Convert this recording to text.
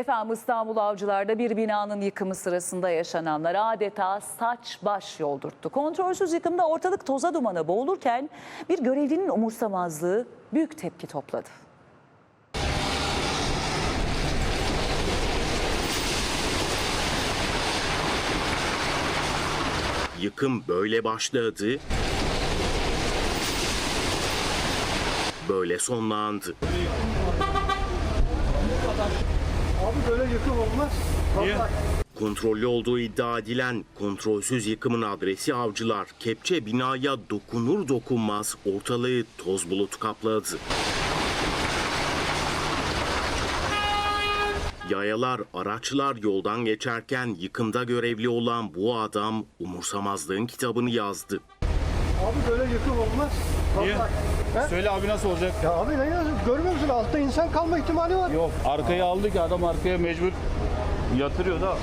Efendim İstanbul Avcılar'da bir binanın yıkımı sırasında yaşananlar adeta saç baş yoldurttu. Kontrolsüz yıkımda ortalık toza dumana boğulurken bir görevlinin umursamazlığı büyük tepki topladı. Yıkım böyle başladı. Böyle sonlandı. Böyle yıkım olmaz. Kontrollü olduğu iddia edilen kontrolsüz yıkımın adresi avcılar. Kepçe binaya dokunur dokunmaz ortalığı toz bulutu kapladı. Yayalar, araçlar yoldan geçerken yıkımda görevli olan bu adam umursamazlığın kitabını yazdı. Abi böyle yıkım olmaz. Niye? He? Söyle abi nasıl olacak? Ya abi ne yazık görmüyor musun? Altta insan kalma ihtimali var. Yok arkaya aldı ki adam arkaya mecbur yatırıyor da